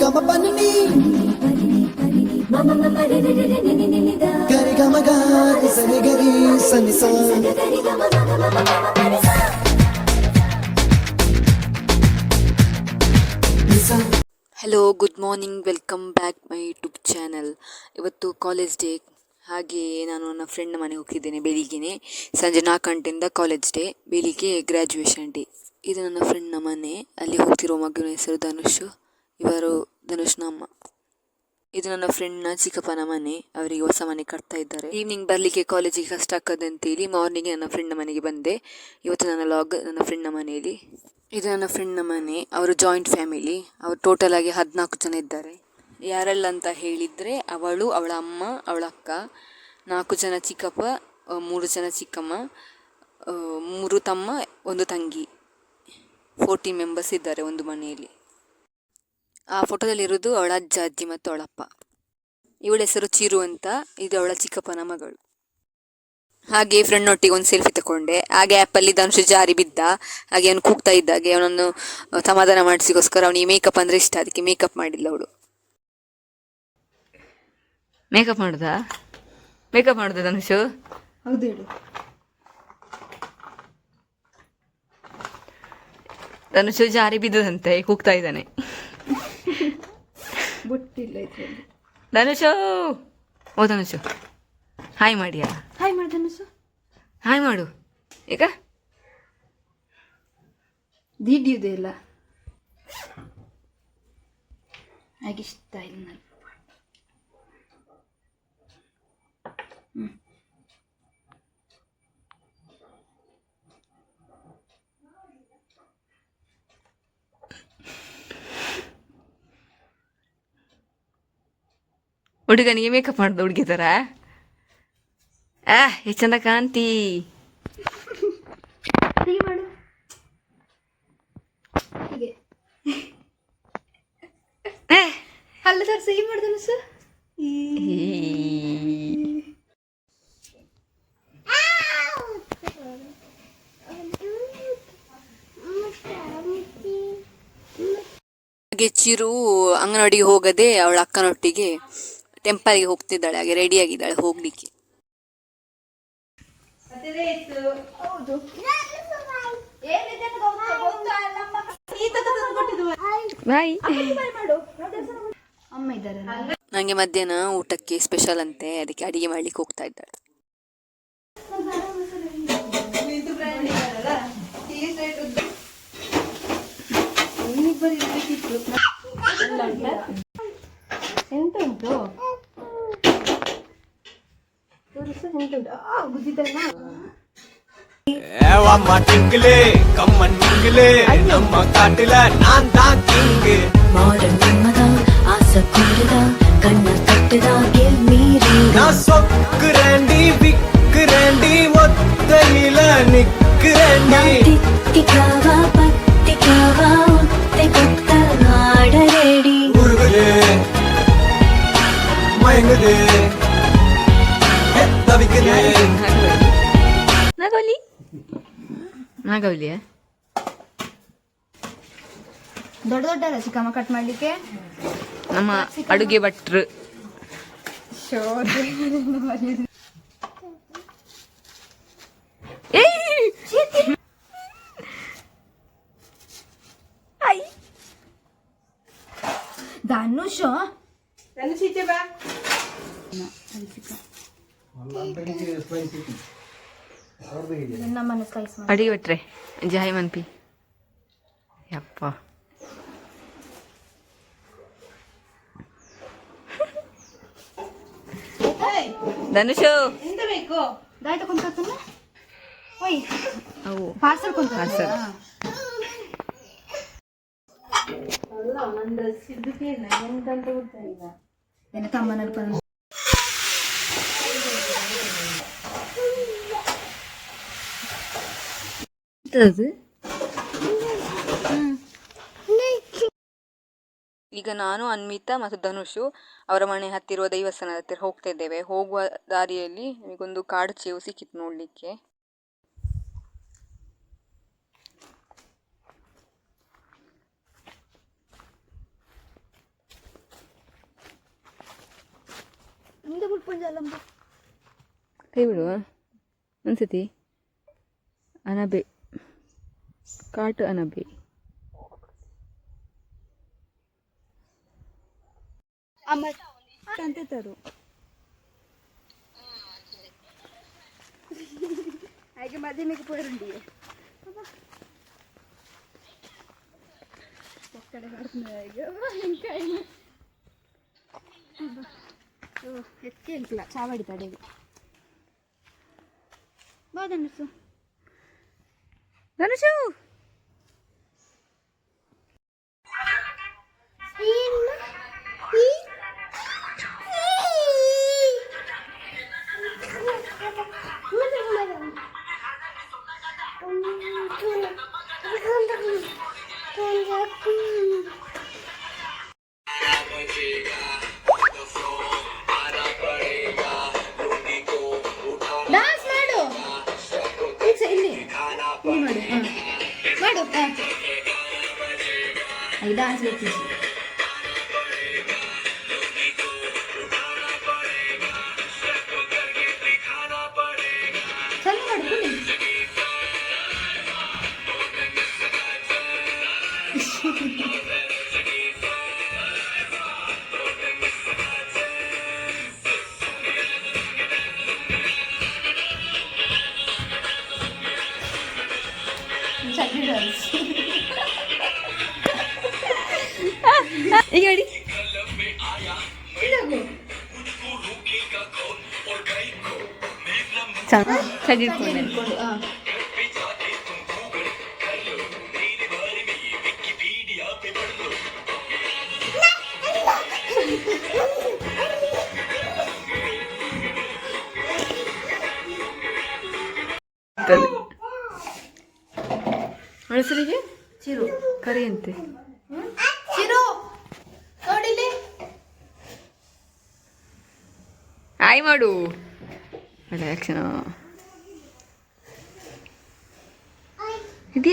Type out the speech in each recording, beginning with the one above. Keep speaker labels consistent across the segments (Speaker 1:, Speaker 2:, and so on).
Speaker 1: గమ పని గరి గమ గారి సరి గరి సని సా
Speaker 2: hello good morning welcome back my YouTube channel ಇವತ್ತು ಕಾಲೇಜ್ ಡೇ ಹಾಗೆ ನಾನು ನನ್ನ ಫ್ರೆಂಡ್ ಮನೆಗೆ ಹೋಗ್ತಿದ್ದೇನೆ ಬೆಳಿಗ್ಗೆ ಸಂಜೆ ನಾಲ್ಕು ಗಂಟೆಯಿಂದ ಕಾಲೇಜ್ ಡೇ ಬೆಳಿಗ್ಗೆ ಗ್ರ್ಯಾಜುಯೇಷನ್ ಡೇ ಇದು ನನ್ನ ಫ್ರೆಂಡ್ನ ಮನೆ. ಅಲ್ಲಿ ಹೋಗ್ತಿರೋ ಮಗುವಿನ ಹೆಸರು ಧನುಷ್, ಇವರು ಧನುಷ್ನ ಅಮ್ಮ ಇದು ನನ್ನ ಫ್ರೆಂಡ್ನ ಚಿಕ್ಕಪ್ಪನ ಮನೆ. ಅವರಿಗೆ ಹೊಸ ಮನೆ ಕಟ್ತಾ ಇದ್ದಾರೆ. ಈವ್ನಿಂಗ್ ಬರಲಿಕ್ಕೆ ಕಾಲೇಜಿಗೆ ಕಷ್ಟ ಆಗ್ತದೆ ಅಂತೇಳಿ ಮಾರ್ನಿಂಗ್ ನನ್ನ ಫ್ರೆಂಡ್ನ ಮನೆಗೆ ಬಂದೆ. ಇವತ್ತು ನನ್ನ ಲಾಗ್ ನನ್ನ ಫ್ರೆಂಡ್ನ ಮನೆಯಲ್ಲಿ. ಇದು ನನ್ನ ಫ್ರೆಂಡ್ನ ಮನೆ. ಅವರು ಜಾಯಿಂಟ್ ಫ್ಯಾಮಿಲಿ ಅವರು ಟೋಟಲ್ ಆಗಿ ಹದಿನಾಲ್ಕು ಜನ ಇದ್ದಾರೆ. ಯಾರೆಲ್ಲ ಅಂತ ಹೇಳಿದರೆ ಅವಳು, ಅವಳ ಅಮ್ಮ, ಅವಳ ಅಕ್ಕ, ನಾಲ್ಕು ಜನ ಚಿಕ್ಕಪ್ಪ ಮೂರು ಜನ ಚಿಕ್ಕಮ್ಮ ಮೂರು ತಮ್ಮ, ಒಂದು ತಂಗಿ. ಫೋರ್ಟಿ ಮೆಂಬರ್ಸ್ ಇದ್ದಾರೆ ಒಂದು ಮನೆಯಲ್ಲಿ. ಆ ಫೋಟೋದಲ್ಲಿರೋದು ಅವಳ ಅಜ್ಜ, ಅಜ್ಜಿ ಮತ್ತು ಅವಳಪ್ಪ ಇವಳ ಹೆಸರು ಚಿರು ಅಂತ, ಇದು ಅವಳ ಚಿಕ್ಕಪ್ಪನ ಮಗಳು. ಹಾಗೆ ಫ್ರೆಂಡ್ನೊಟ್ಟಿಗೆ ಒಂದು ಸೆಲ್ಫಿ ತಗೊಂಡೆ ಹಾಗೆ ಆ್ಯಪಲ್ಲಿ ಧನುಷ್ ಜಾರಿ ಬಿದ್ದ, ಹಾಗೆ ಅವನು ಕೂಗ್ತಾ ಇದ್ದಾಗೆ, ಅವನನ್ನು ಸಮಾಧಾನ ಮಾಡಿಸಿಗೋಸ್ಕರ ಅವನಿಗೆ ಮೇಕಪ್ ಅಂದರೆ ಇಷ್ಟ, ಅದಕ್ಕೆ ಮೇಕಪ್ ಮಾಡಿಲ್ಲ ಅವಳು. ಮೇಕಪ್ ಮಾಡುದಾ? ಮೇಕಪ್ ಮಾಡುದಾ ಧನುಷು?
Speaker 3: ಹೌದು ಹೇಳು.
Speaker 2: ಧನುಷು ಜಾರಿ ಬಿದ್ದದಂತೆ ಕೂಗ್ತಾ ಇದ್ದಾನೆ.
Speaker 3: ಬೊಟ್ಟಿಲ್ಲ
Speaker 2: ಧನುಷು! ಓ ಧನುಷು. ಹಾಯ್ ಮಾಡಿಯಾ?
Speaker 3: ಹಾಯ್ ಮಾಡು ಧನುಷು.
Speaker 2: ಹಾಯ್ ಮಾಡು. ಈಗ?
Speaker 3: ದಿಡಿಯುವುದೇ ಇಲ್ಲ. ಹಾಗೆ ಇಷ್ಟ ಇಲ್ಲ. ನನಗೆ
Speaker 2: ಹುಡುಗನಿಗೆ ಮೇಕಪ್ ಮಾಡ್ದು ಹುಡುಗಿ ತರ ಆ ಎಷ್ಟು ಚಂದ ಕಾಂತಿ
Speaker 3: ಅಲ್ಲ ಸರ್ ಸಹಿ ಮಾಡ್ದನು ಸರ್?
Speaker 2: ಹಾಗೆ ಚಿರು ಅಂಗನವಾಡಿಗೆ ಹೋಗದೆ ಅವಳ ಅಕ್ಕನೊಟ್ಟಿಗೆ ಟೆಂಪಲ್ಗೆ ಹೋಗ್ತಿದ್ದಾಳೆ ಹಾಗೆ ರೆಡಿ ಆಗಿದ್ದಾಳೆ ಹೋಗ್ಲಿಕ್ಕೆ. ನಂಗೆ ಮಧ್ಯಾಹ್ನ ಊಟಕ್ಕೆ ಸ್ಪೆಷಲ್ ಅಂತೆ ಅದಕ್ಕೆ ಅಡಿಗೆ ಮಾಡ್ಲಿಕ್ಕೆ ಹೋಗ್ತಾ ಇದ್ದಾಳೆ.
Speaker 3: ಎಂತ ಉಂಟು ತೋರಿಸು ಎಂತ ಉಂಟು ಆ ಗುದ್ದಿದ್ದಲ್ಲ
Speaker 4: ஏவாம்மா டிங்கிலே கம்மன் மிங்கிலே நம்ம காட்டுல நான் தான் கிங்கு
Speaker 5: மாடல் மன்மதா ஆசை கூடுதா கண்ண தட்டுதா கிவ் மீ
Speaker 4: நான் சொக்குறேண்டி விக்குறேண்டி ஒத்தையில நிக்குறேண்டி
Speaker 2: ನಾಗವಲ್ಲಿಯಾ
Speaker 3: ದೊಡ್ಡ ದೊಡ್ಡ ಅಲ್ಲ ಚಿಕ್ಕಮ್ಮ ಕಟ್ ಮಾಡ್ಲಿಕ್ಕೆ?
Speaker 2: ನಮ್ಮ ಅಡುಗೆ ಭಟ್ರು. ಏಯ್! ಐ.
Speaker 3: ಧನುಷ್. ನಮ್ಮನ್ನ ಸ್ಲೈಸ್ ಮಾಡಿ
Speaker 2: ಅಡಿಗೆ ಬಿಟ್ರೆ ಜಾಯ್ ಮನ್ಪಿ. ಯಪ್ಪ. ಧನುಷು!
Speaker 3: ಪಾರ್ಸಲ್ ಕೊಂತ
Speaker 2: Parcel.
Speaker 3: ನನ್ನ
Speaker 2: ಈಗ ನಾನು ಅನ್ಮಿತಾ ಮತ್ತು ಧನುಷು ಅವರ ಮನೆ ಹತ್ತಿರುವ ದೈವಸ್ಥಾನದ ಹತ್ತಿರ ಹೋಗ್ತಾ ಇದ್ದೇವೆ. ಹೋಗುವ ದಾರಿಯಲ್ಲಿ ನಮಗೊಂದು ಕಾಡು ಚೇವು ಸಿಕ್ಕಿತ್ತು ನೋಡಲಿಕ್ಕೆ. ಕೈ ಬಿಡುವ? ಒಂದ್ಸತಿ. ಅನಬೆ. ಕಾಟು ಅಣಬೆ ಕಂತೆ
Speaker 3: ತರು. ಹಾಗೆ ಮಧ್ಯಮಿಗೆ ಪೋರುಂಡಿ ಒಕ್ಕಡೆ ಎತ್ತೇ ಇಲ್ಲ ಚಾವಡಿ ತಡೆಗೆ. ಬಾದನುಸು
Speaker 2: ಧನುಷು
Speaker 3: ಡಾನ್ಸ್ ಮಾಡು ಈಚೆ ಇಲ್ಲಿ ಇಲ್ಲಿ ಮಾಡು ಹಾಂ ಮಾಡು ಹಾಂ ಅದು ಡಾನ್ಸ್ ಗೊತ್ತಿಸಿ
Speaker 2: ಈಗ ಹೇಳಿ ಸರಿ ಇಟ್ಕೊಂಡೆ
Speaker 3: ಇಟ್ಕೊಂಡು ಹಾಂ
Speaker 2: ಹೆಸರಿಗೆ
Speaker 3: ಚಿರು
Speaker 2: ಕರಿ ಅಂತೆ
Speaker 3: ಚಿರು ನೋಡಿಲಿ
Speaker 2: ಆಯ್ ಮಾಡು. ಆಕ್ಷನ್ ಇದು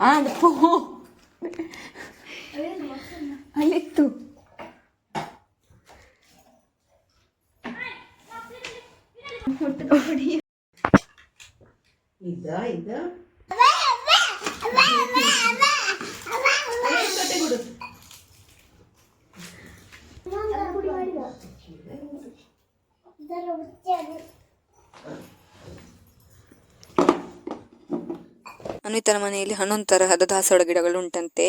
Speaker 2: ആ
Speaker 3: പോ.
Speaker 2: അല്ലെത്തു ഇതാ. ഇതാ ഇതാ. ಅನ್ವಿತನ ಮನೆಯಲ್ಲಿ ಹನ್ನೊಂದು ತರಹದ ದಾಸವಾಳ ಗಿಡಗಳು ಉಂಟಂತೆ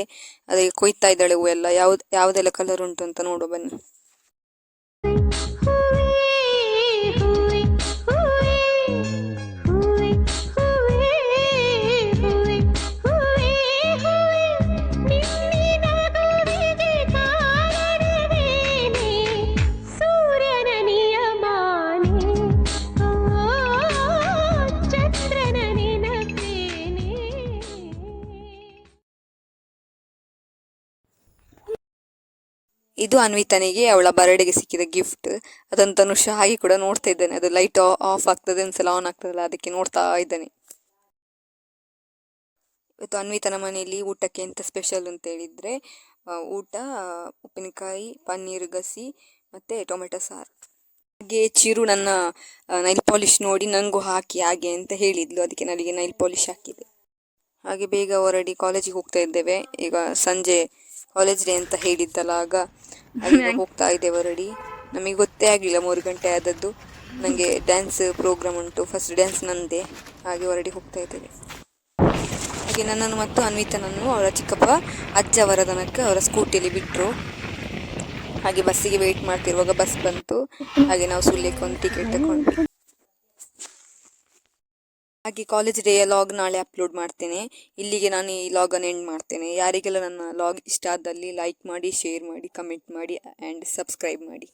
Speaker 2: ಅದಕ್ಕೆ ಕೊಯ್ತಾ ಇದ್ದಾಳೆ ಹೂವೆಲ್ಲ. ಯಾವ್ದು, ಯಾವುದೆಲ್ಲ ಕಲರ್ ಉಂಟು ಅಂತ ನೋಡುವ ಬನ್ನಿ. ಇದು ಅನ್ವಿತನಿಗೆ ಅವಳ ಬರ್ಡೆಗೆ ಸಿಕ್ಕಿದ ಗಿಫ್ಟ್ ಅದನ್ನು ತನುಷ ಹಾಗೆ ಕೂಡ ನೋಡ್ತಾ ಇದ್ದಾನೆ. ಅದು ಲೈಟ್ ಆಫ್ ಆಗ್ತದೆ, ಒಂದ್ಸಲ ಆನ್ ಆಗ್ತದಲ್ಲ, ಅದಕ್ಕೆ ನೋಡ್ತಾ ಇದ್ದಾನೆ. ಇವತ್ತು ಅನ್ವಿತನ ಮನೆಯಲ್ಲಿ ಊಟಕ್ಕೆ ಎಂತ ಸ್ಪೆಷಲ್ ಅಂತ ಹೇಳಿದ್ರೆ ಊಟ, ಉಪ್ಪಿನಕಾಯಿ, ಪನ್ನೀರ್ ಗಸಿ, ಮತ್ತೆ ಟೊಮೆಟೊ ಸಾರು. ಹಾಗೆ ಚಿರು ನನ್ನ ನೈಲ್ ಪಾಲಿಶ್ ನೋಡಿ ನನಗೂ ಹಾಕಿ ಹಾಗೆ ಅಂತ ಹೇಳಿದ್ಲು. ಅದಕ್ಕೆ ನನಗೆ ನೈಲ್ ಪಾಲಿಶ್ ಹಾಕಿದೆ. ಹಾಗೆ ಬೇಗ ಹೊರಡಿ ಕಾಲೇಜಿಗೆ ಹೋಗ್ತಾ ಇದ್ದೇವೆ. ಈಗ ಸಂಜೆ ಕಾಲೇಜ್ ಡೇ ಅಂತ ಹೇಳಿದ್ದಲ್ಲ ಆಗ. ಅಲ್ಲಿಗೆ ಹೋಗ್ತಾ ಇದ್ದೇವೆ ಹೊರಡಿ. ನಮಗೆ ಗೊತ್ತೇ ಆಗಲಿಲ್ಲ ಮೂರು ಗಂಟೆ ಆದದ್ದು. ನನಗೆ ಡ್ಯಾನ್ಸ್ ಪ್ರೋಗ್ರಾಮ್ ಉಂಟು. ಫಸ್ಟ್ ಡ್ಯಾನ್ಸ್ ನಂದೇ. ಹಾಗೆ ಹೊರಡಿ ಹೋಗ್ತಾ ಇದ್ದೇವೆ. ಹಾಗೆ ನನ್ನನ್ನು ಮತ್ತು ಅನ್ವಿತನನ್ನು ಅವರ ಚಿಕ್ಕಪ್ಪ ಅಜ್ಜ ವರದನಕ್ಕೆ ಅವರ ಸ್ಕೂಟಿಯಲ್ಲಿ ಬಿಟ್ಟರು ಹಾಗೆ ಬಸ್ಸಿಗೆ ವೆಯ್ಟ್ ಮಾಡ್ತಿರುವಾಗ ಬಸ್ ಬಂತು. ಹಾಗೆ ನಾವು ಸುಳ್ಯಕ್ಕೆ ಒಂದು ಟಿಕೆಟ್ ತಗೊಂಡ್ವಿ ಹಾಗೆ ಕಾಲೇಜ್ ಡೇಯ ಲಾಗ್ ನಾಳೆ ಅಪ್ಲೋಡ್ ಮಾಡ್ತೇನೆ. ಇಲ್ಲಿಗೆ ನಾನು ಈ ಲಾಗನ್ನು ಎಂಡ್ ಮಾಡ್ತೇನೆ. ಯಾರಿಗೆಲ್ಲ ನನ್ನ ಲಾಗ್ ಇಷ್ಟ ಆದಲ್ಲಿ ಲೈಕ್ ಮಾಡಿ ಶೇರ್ ಮಾಡಿ ಕಮೆಂಟ್ ಮಾಡಿ ಆ್ಯಂಡ್ ಸಬ್ಸ್ಕ್ರೈಬ್ ಮಾಡಿ.